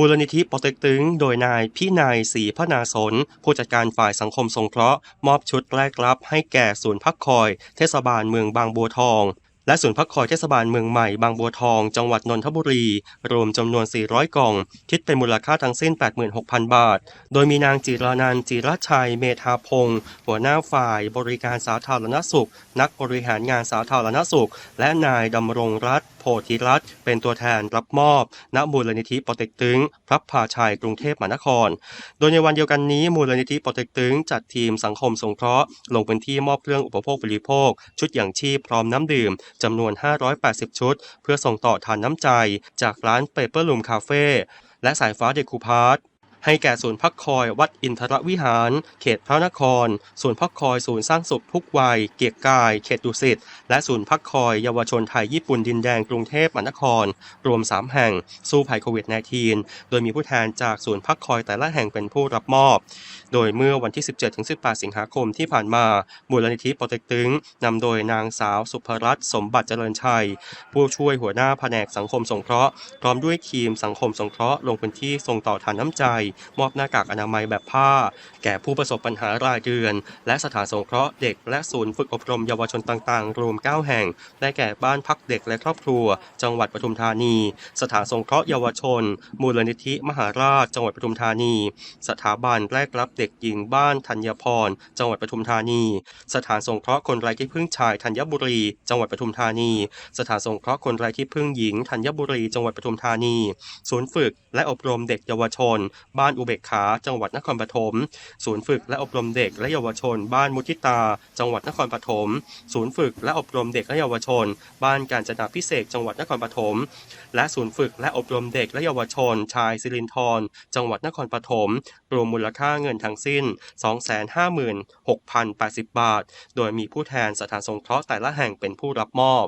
มูลนิธิปอเต็กตึง โดยนายพี่นายศรีพนาสน ผู้จัดการฝ่ายสังคมสงเคราะห์มอบชุดแรกรับให้แก่ศูนย์พักคอย เทศบาลเมืองบางบัวทอง และศูนย์พักคอยเทศบาลเมืองใหม่บางบัวทอง จังหวัดนนทบุรี รวมจำนวน 400 กล่อง คิดเป็นมูลค่าทั้งสิ้น 86,000 บาท โดยมีนางจิรานันจิรชัย เมธาพงศ์หัวหน้าฝ่าย บริการสาธารณสุข นักบริหารงานสาธารณสุข และนายดำรงรัตน์ ธิรัตน์เป็นตัวแทนรับมอบณมูลนิธิปอเต็กตึงพระพาชัยกรุงเทพมหานคร โดยในวันเดียวกันนี้มูลนิธิปอเต็กตึงจัดทีมสังคมสงเคราะห์ลงพื้นที่มอบเครื่องอุปโภคบริโภค ชุดอย่างชีพพร้อมน้ำดื่มจำนวน 580 ชุด เพื่อส่งต่อทานน้ำใจ จากร้านเปเปอร์ลูมคาเฟ่และสายฟ้าเดคูพาร์ท ให้แก่ศูนย์พักคอยวัดอินทรวิหาร เขตพระนคร ศูนย์พักคอยศูนย์สร้างสุขทุกวัย เกียรติกาย เขตดุสิต และศูนย์พักคอยเยาวชนไทยญี่ปุ่นดินแดงกรุงเทพมหานคร รวม 3 แห่ง สู้ภัยโควิด -19 โดยมีผู้แทนจากศูนย์พักคอยแต่ละแห่งเป็นผู้รับมอบ โดยเมื่อวันที่ 17-18 สิงหาคมที่ผ่านมามูลนิธิปอเต็กตึงนำโดยนางสาวสุภรัตน์สมบัติเจริญชัย ผู้ช่วยหัวหน้าแผนกสังคมสงเคราะห์พร้อมด้วยทีมสังคมสงเคราะห์ลงพื้นที่ส่งต่อทานน้ำใจมอบหน้ากากอนามัยแบบผ้า แก่ผู้ประสบปัญหารายเดือน และสถานสงเคราะห์เด็กและศูนย์ฝึกอบรมเยาวชนต่างๆ รวม 9 แห่ง ได้แก่บ้านพักเด็กและครอบครัว จังหวัดปทุมธานี สถานสงเคราะห์เยาวชน มูลนิธิมหาราช จังหวัดปทุมธานี สถาบันแรกรับเด็กหญิงบ้านธัญพร จังหวัดปทุมธานี สถานสงเคราะห์คนไร้ที่พึ่งชายธัญบุรี จังหวัดปทุมธานี สถานสงเคราะห์คนไร้ที่พึ่งหญิงธัญบุรี จังหวัดปทุมธานี ศูนย์ฝึกและอบรมเด็กเยาวชนบ้านอุเบกขา จังหวัดนครปฐม ศูนย์ฝึกและอบรมเด็กและเยาวชน บ้านมุทิตา จังหวัดนครปฐม ศูนย์ฝึกและอบรมเด็กและเยาวชน บ้านการจนาพิเศษจังหวัดนครปฐม และศูนย์ฝึกและอบรมเด็กและเยาวชน ชายสิรินทร จังหวัดนครปฐม รวมมูลค่าเงินทั้งสิ้น 256,080 บาท โดยมีผู้แทนสถานสงเคราะห์แต่ละแห่งเป็นผู้รับมอบ